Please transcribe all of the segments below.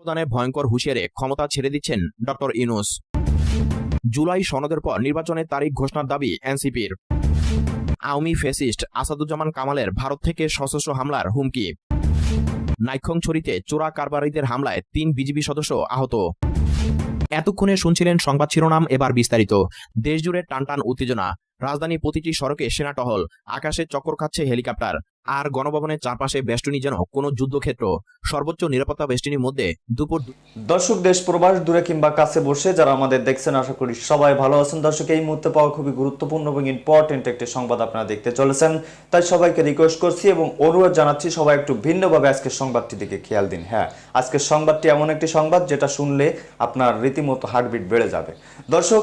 প্রদানে ভয়ঙ্কর হুঁশিয়ারে ক্ষমতা ছেড়ে দিচ্ছেন ডক্টর ইনুস জুলাই সনদের পর নির্বাচনের তারিখ ঘোষণার দাবি এনসিপির। আওয়ামী ফেসিস্ট আসাদুজ্জামান কামালের ভারত থেকে সশস্ত্র হামলার হুমকি। নাইক্ষংছড়িতে চোরা কারবারিদের হামলায় তিন বিজিবি সদস্য আহত। এতক্ষণে শুনছিলেন সংবাদ শিরোনাম, এবার বিস্তারিত। দেশজুড়ে টানটান উত্তেজনা। রাজধানী প্রতিটি সড়কে সেনা টহল, আকাশে চক্কর খাচ্ছে হেলিকপ্টার। আর গণভবনের চারপাশে বেষ্টনী যেন কোনো যুদ্ধক্ষেত্র, সর্বোচ্চ নিরাপত্তা বেষ্টনীর মধ্যে দুপুর দর্শক, দেশ, প্রবাস দূরে কিংবা কাছে বসে যারা আমাদের দেখছেন, আশা করি সবাই ভালো আছেন। দর্শক, এই মুহূর্তে পাওয়া খুবই গুরুত্বপূর্ণ এবং ইম্পর্টেন্ট একটি সংবাদ আপনারা দেখতে চলেছেন। তাই সবাইকে রিকোয়েস্ট করছি এবং অনুরোধ জানাচ্ছি, সবাই একটু ভিন্নভাবে আজকের সংবাদটি দিকে খেয়াল দিন। হ্যাঁ আজকের সংবাদটি এমন একটি সংবাদ যেটা শুনলে আপনার রীতিমতো হার্টবিট বেড়ে যাবে। দর্শক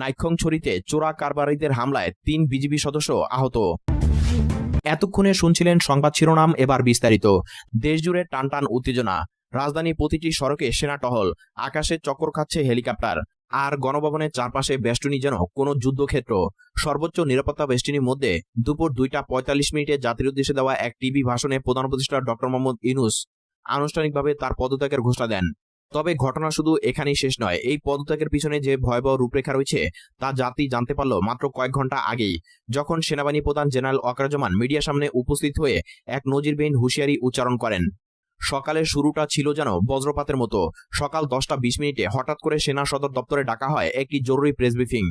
নাইক্ষংছড়িতে চোরা কারবারিদের হামলায় তিন বিজিবি সদস্য আহত। এতক্ষণে শুনছিলেন সংবাদ শিরোনাম, এবার বিস্তারিত। দেশজুড়ে টানটান উত্তেজনা। রাজধানী প্রতিটি সড়কে সেনা টহল, আকাশে চক্কর খাচ্ছে হেলিকপ্টার। আর গণভবনের চারপাশে বেষ্টনী যেন কোনো যুদ্ধক্ষেত্র। সর্বোচ্চ নিরাপত্তা বেষ্টনীর মধ্যে দুপুর দুইটা পঁয়তাল্লিশ মিনিটে জাতির উদ্দেশ্যে দেওয়া এক টিভি ভাষণে প্রধান উপদেষ্টা ডক্টর মোহাম্মদ ইনুস আনুষ্ঠানিকভাবে তার পদত্যাগের ঘোষণা দেন। তবে ঘটনা শুধু এখানেই শেষ নয়। এই পদত্যাগের পিছনে যে ভয়াবহ রূপরেখা রয়েছে, তা জাতি জানতে পারল মাত্র কয়েক ঘণ্টা আগেই। যখন সেনাবাহিনী প্রধান জেনারেল অকারজমান মিডিয়ার সামনে উপস্থিত হয়ে এক নজিরবিহীন হুঁশিয়ারি উচ্চারণ করেন, সকালের শুরুটা ছিল যেন বজ্রপাতের মতো। সকাল দশটা বিশ মিনিটে হঠাৎ করে সেনা সদর দপ্তরে ডাকা হয় একটি জরুরি প্রেস ব্রিফিং।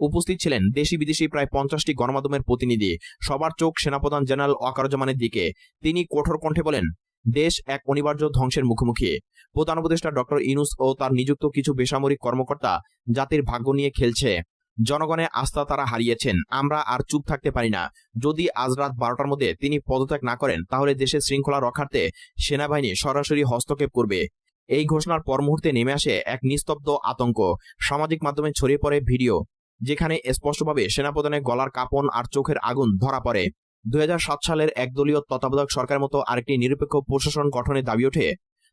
উপস্থিত ছিলেন দেশি বিদেশি প্রায় পঞ্চাশটি গণমাধ্যমের প্রতিনিধি। সবার চোখ সেনাপ্রধান জেনারেল অকারজমানের দিকে। তিনি কঠোর কণ্ঠে বলেন দেশ এক অনিবার্য ধ্বংসের মুখোমুখি। প্রধান উপদেষ্টা ডক্টর ইনুস ও তার নিযুক্ত কিছু বেসামরিক কর্মকর্তা জাতির ভাগ্য নিয়ে খেলছে। জনগণের আস্থা তারা হারিয়েছেন। আমরা আর চুপ থাকতে পারি না। যদি আজ রাত বারোটার মধ্যে তিনি পদত্যাগ না করেন, তাহলে দেশের শৃঙ্খলা রক্ষার্থে সেনাবাহিনী সরাসরি হস্তক্ষেপ করবে। এই ঘোষণার পর মুহূর্তে নেমে আসে এক নিস্তব্ধ আতঙ্ক। সামাজিক মাধ্যমে ছড়িয়ে পড়ে ভিডিও, যেখানে স্পষ্টভাবে সেনাপ্রধানের গলার কাপন আর চোখের আগুন ধরা পড়ে। দুই হাজার সাত সালের একদলীয় তত্ত্বাবধায়ক সরকার মতো আরেকটি নিরপেক্ষ প্রশাসন গঠনের দাবি ওঠে।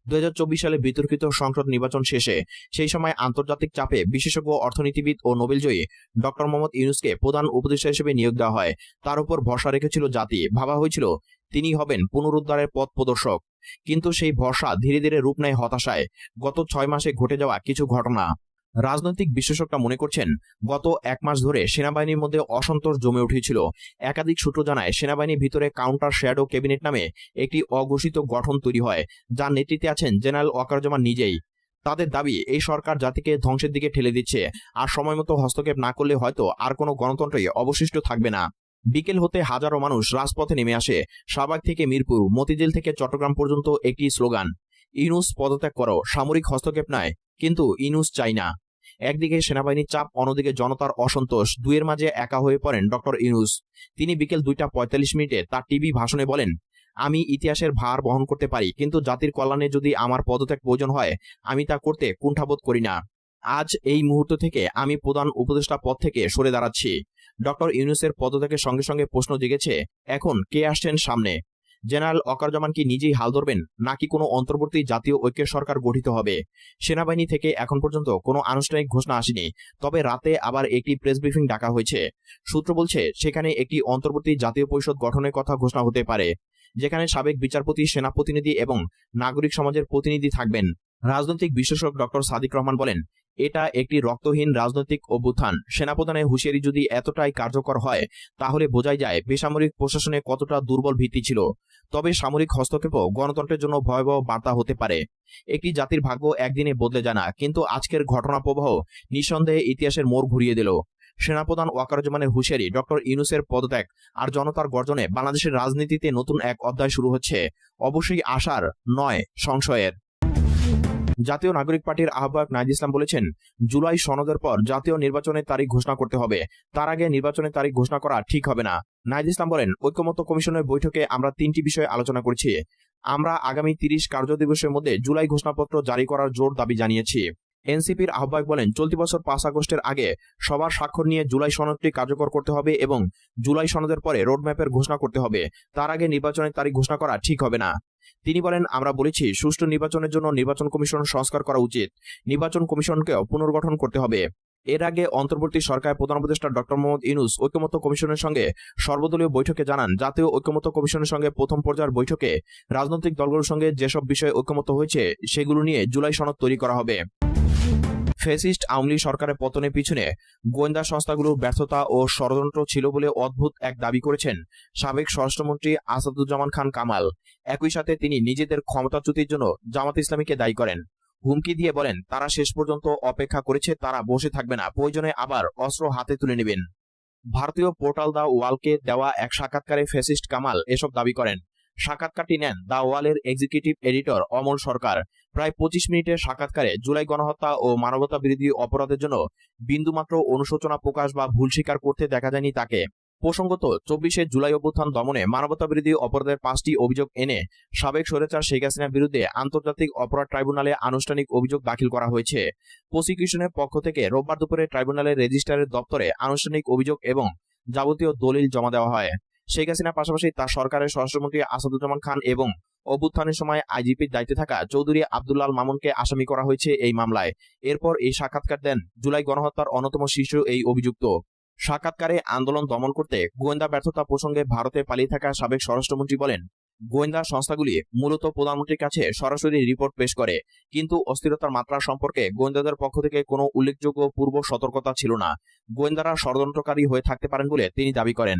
দুই হাজার চব্বিশ সালে বিতর্কিত সংসদ নির্বাচন শেষে সেই সময় আন্তর্জাতিক চাপে বিশেষজ্ঞ, অর্থনীতিবিদ ও নোবেলজয়ী ডক্টর মোহাম্মদ ইউনুসকে প্রধান উপদেষ্টা হিসেবে নিয়োগ দেওয়া হয়। তার উপর ভরসা রেখেছিল জাতি। ভাবা হয়েছিল, তিনি হবেন পুনরুদ্ধারের পথ প্রদর্শক। কিন্তু সেই ভরসা ধীরে ধীরে রূপ নেয় হতাশায়। গত ছয় মাসে ঘটে যাওয়া কিছু ঘটনা। রাজনৈতিক বিশেষজ্ঞরা মনে করছেন, গত এক মাস ধরে সেনাবাহিনীর মধ্যে অসন্তোষ জমে উঠেছিল। একাধিক সূত্র জানায়, সেনাবাহিনীর ভিতরে কাউন্টার শ্যাডো ক্যাবিনেট নামে একটি অঘোষিত গঠন তৈরি হয়, যার নেতৃত্বে আছেন জেনারেল ওয়াকারুজ্জামান নিজেই। তাদের দাবি, এই সরকার জাতিকে ধ্বংসের দিকে ঠেলে দিচ্ছে, আর সময় মতো হস্তক্ষেপ না করলে হয়তো আর কোনো গণতন্ত্রই অবশিষ্ট থাকবে না। বিকেল হতে হাজারো মানুষ রাজপথে নেমে আসে, শাহবাগ থেকে মিরপুর, মতিঝিল থেকে চট্টগ্রাম পর্যন্ত একটি স্লোগান ইনুস পদত্যাগ করো, সামরিক হস্তক্ষেপ নয় কিন্তু ইনুস চাই না। একদিকে সেনাবাহিনীর চাপ, অন্যদিকে জনতার অসন্তোষ। দুয়ের মাঝে একা হয়ে পড়েন ডক্টর ইনুস। তিনি বিকেল দুইটা পঁয়তাল্লিশ মিনিটে তার টিভি ভাষণে বলেন, আমি ইতিহাসের ভার বহন করতে পারি, কিন্তু জাতির কল্যাণে যদি আমার পদত্যাগ প্রয়োজন হয়, আমি তা করতে কুণ্ঠাবোধ করি না। আজ এই মুহূর্ত থেকে আমি প্রধান উপদেষ্টা পদ থেকে সরে দাঁড়াচ্ছি। ডক্টর ইউনুসের পদত্যাগের সঙ্গে সঙ্গে প্রশ্ন জেগেছে, এখন কে আসছেন সামনে? জেনারেল অকারজামান কি নিজেই হাল ধরবেন, নাকি কোনো অন্তর্বর্তী জাতীয় ঐক্যের সরকার গঠিত হবে? সেনাবাহিনী থেকে এখন পর্যন্ত কোনো আনুষ্ঠানিক ঘোষণা আসেনি, তবে রাতে আবার একটি প্রেস ব্রিফিং ডাকা হয়েছে। সূত্র বলছে, সেখানে একটি অন্তর্বর্তী জাতীয় পরিষদ গঠনের কথা ঘোষণা হতে পারে, যেখানে সাবেক বিচারপতি সেনা প্রতিনিধি এবং নাগরিক সমাজের প্রতিনিধি থাকবেন। রাজনৈতিক বিশেষজ্ঞ ডক্টর সাদিক রহমান বলেন এটা একটি রক্তহীন রাজনৈতিক অভ্যুত্থান। সেনাপ্রধানের হুঁশিয়ারি যদি এতটাই কার্যকর হয়, তাহলে বোঝাই যায় বেসামরিক প্রশাসনে কতটা দুর্বল ভিত্তি ছিল। তবে সামরিক হস্তক্ষেপও গণতন্ত্রের জন্য ভয়াবহ বার্তা হতে পারে। একটি জাতির ভাগ্য একদিনে বদলে যায় না, কিন্তু আজকের ঘটনা প্রবাহ নিঃসন্দেহে ইতিহাসের মোড় ঘুরিয়ে দিল। সেনাপ্রধান ওয়াকারুজ্জামানের হুঁশিয়ারি ডক্টর ইউনুসের পদত্যাগ আর জনতার গর্জনে বাংলাদেশের রাজনীতিতে নতুন এক অধ্যায় শুরু হচ্ছে। অবশ্যই আশার, নয় সংশয়ের। জাতীয় নাগরিক পার্টির আহ্বায়ক নাইজ ইসলাম বলেছেন, জুলাই সনদের পর জাতীয় নির্বাচনের তারিখ ঘোষণা করতে হবে। তার আগে নির্বাচনের তারিখ ঘোষণা করা ঠিক হবে না। নাইজ ইসলাম বলেন, ঐক্যমত্য কমিশনের বৈঠকে আমরা তিনটি বিষয়ে আলোচনা করেছি। আমরা আগামী তিরিশ কার্যদিবসের মধ্যে জুলাই ঘোষণাপত্র জারি করার জোর দাবি জানিয়েছি। এনসিপির আহ্বায়ক বলেন, চলতি বছর পাঁচ আগস্টের আগে সবার স্বাক্ষর নিয়ে জুলাই সনদটি কার্যকর করতে হবে এবং জুলাই সনদের পরে রোডম্যাপের ঘোষণা করতে হবে। তার আগে নির্বাচনের তারিখ ঘোষণা করা ঠিক হবে না। তিনি বলেন, আমরা বলেছি, সুষ্ঠু নির্বাচনের জন্য নির্বাচন কমিশন সংস্কার করা উচিত। নির্বাচন কমিশনকেও পুনর্গঠন করতে হবে। এর আগে অন্তর্বর্তী সরকার প্রধান উপদেষ্টা ডক্টর মোহাম্মদ ইনুস ঐক্যমত্য কমিশনের সঙ্গে সর্বদলীয় বৈঠকে জানান, জাতীয় ঐক্যমত্য কমিশনের সঙ্গে প্রথম পর্যায়ের বৈঠকে রাজনৈতিক দলগুলোর সঙ্গে যেসব বিষয়ে ঐক্যমত্য হয়েছে, সেগুলো নিয়ে জুলাই সনদ তৈরি করা হবে। ফেসিস্ট আওয়ামী লীগ সরকারের পতনের পিছনে গোয়েন্দা সংস্থাগুলোর ব্যর্থতা ও ষড়যন্ত্র ছিল বলে অদ্ভুত এক দাবি করেছেন সাবেক স্বরাষ্ট্রমন্ত্রী আসাদুজ্জামান খান কামাল। একই সাথে তিনি নিজেদের ক্ষমতাচ্যুতির জন্য জামাত ইসলামীকে দায়ী করেন। হুমকি দিয়ে বলেন, তারা শেষ পর্যন্ত অপেক্ষা করেছে, তারা বসে থাকবে না। প্রয়োজনে আবার অস্ত্র হাতে তুলে নেবেন। ভারতীয় পোর্টাল দা ওয়ালকে দেওয়া এক সাক্ষাৎকারে ফেসিস্ট কামাল এসব দাবি করেন। সাক্ষাৎকারটি নেন দা ওয়ালের এক্সিকিউটিভ এডিটর অমল সরকার। প্রায় পঁচিশ মিনিটের সাক্ষাৎকারে জুলাই গণহত্যা ও মানবতা বিরোধী অপরাধের জন্য বিন্দুমাত্র অনুশোচনা প্রকাশ বা ভুল স্বীকার করতে দেখা যায়নি তাকে। প্রসঙ্গত, চব্বিশে জুলাই অভ্যুত্থান দমনে মানবতা বিরোধী অপরাধের পাঁচটি অভিযোগ এনে সাবেক স্বৈরাচার শেখ হাসিনার বিরুদ্ধে আন্তর্জাতিক অপরাধ ট্রাইব্যুনালে আনুষ্ঠানিক অভিযোগ দাখিল করা হয়েছে। প্রসিকিউশনের পক্ষ থেকে রোববার দুপুরে ট্রাইব্যুনালের রেজিস্ট্রারের দপ্তরে আনুষ্ঠানিক অভিযোগ এবং যাবতীয় দলিল জমা দেওয়া হয়। শেখ হাসিনার পাশাপাশি তার সরকারের স্বরাষ্ট্রমন্ত্রী আসাদুজ্জামান খান এবং অভ্যুত্থানের সময় আইজিপির দায়িত্বে থাকা চৌধুরী আব্দুল্লাল মামুনকে আসামি করা হয়েছে এই মামলায়। এরপর এই সাক্ষাৎকার দেন জুলাই গণহত্যার অন্যতম শীর্ষ এই অভিযুক্ত। সাক্ষাৎকারে আন্দোলন দমন করতে গোয়েন্দা ব্যর্থতা প্রসঙ্গে ভারতে পালিয়ে থাকা সাবেক স্বরাষ্ট্রমন্ত্রী বলেন, গোয়েন্দা সংস্থাগুলি মূলত প্রধানমন্ত্রীর কাছে সরাসরি রিপোর্ট পেশ করে, কিন্তু অস্থিরতার মাত্রা সম্পর্কে গোয়েন্দাদের পক্ষ থেকে কোনো উল্লেখযোগ্য পূর্ব সতর্কতা ছিল না। গোয়েন্দারা ষড়যন্ত্রকারী হয়ে থাকতে পারেন বলে তিনি দাবি করেন।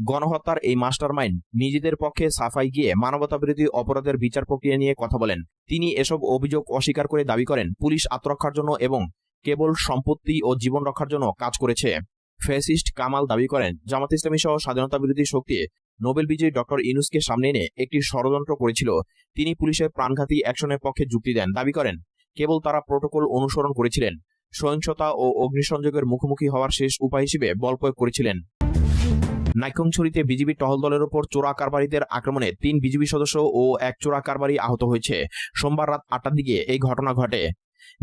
গণহত্যার এই মাস্টারমাইন্ড নিজেদের পক্ষে সাফাই গিয়ে মানবতা বিরোধী অপরাধের বিচার প্রক্রিয়া নিয়ে কথা বলেন। তিনি এসব অভিযোগ অস্বীকার করে দাবি করেন পুলিশ আত্মরক্ষার জন্য এবং কেবল সম্পত্তি ও জীবন রক্ষার জন্য কাজ করেছে। ফেসিস্ট কামাল দাবি করেন, জামাত ইসলামী সহ স্বাধীনতা বিরোধী শক্তি নোবেল বিজয়ী ডক্টর ইনুসকে সামনে এনে একটি ষড়যন্ত্র করেছিল। তিনি পুলিশের প্রাণঘাতী অ্যাকশনের পক্ষে যুক্তি দেন। দাবি করেন, কেবল তারা প্রোটোকল অনুসরণ করেছিলেন। সহিংসতা ও অগ্নিসংযোগের মুখোমুখি হওয়ার শেষ উপায় হিসেবে বল প্রয়োগ করেছিলেন। নাইকংছড়িতে বিজিবি টহল দলের ওপর চোরা কারবারিদের আক্রমণে তিন বিজিবি সদস্য ও এক চোরা কারবারি আহত হয়েছে। সোমবার রাত আটটার দিকে এই ঘটনা ঘটে।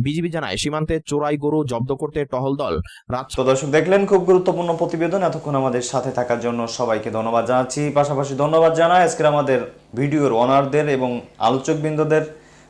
বিজিবি জানায়, সীমান্তে চোরাই গরু জব্দ করতে টহল দল রাত দর্শক, দেখলেন খুব গুরুত্বপূর্ণ প্রতিবেদন। এতক্ষণ আমাদের সাথে থাকার জন্য সবাইকে ধন্যবাদ জানাচ্ছি। পাশাপাশি ধন্যবাদ জানাই আজকের আমাদের ভিডিওর অনারদের এবং আলোচকবৃন্দদের।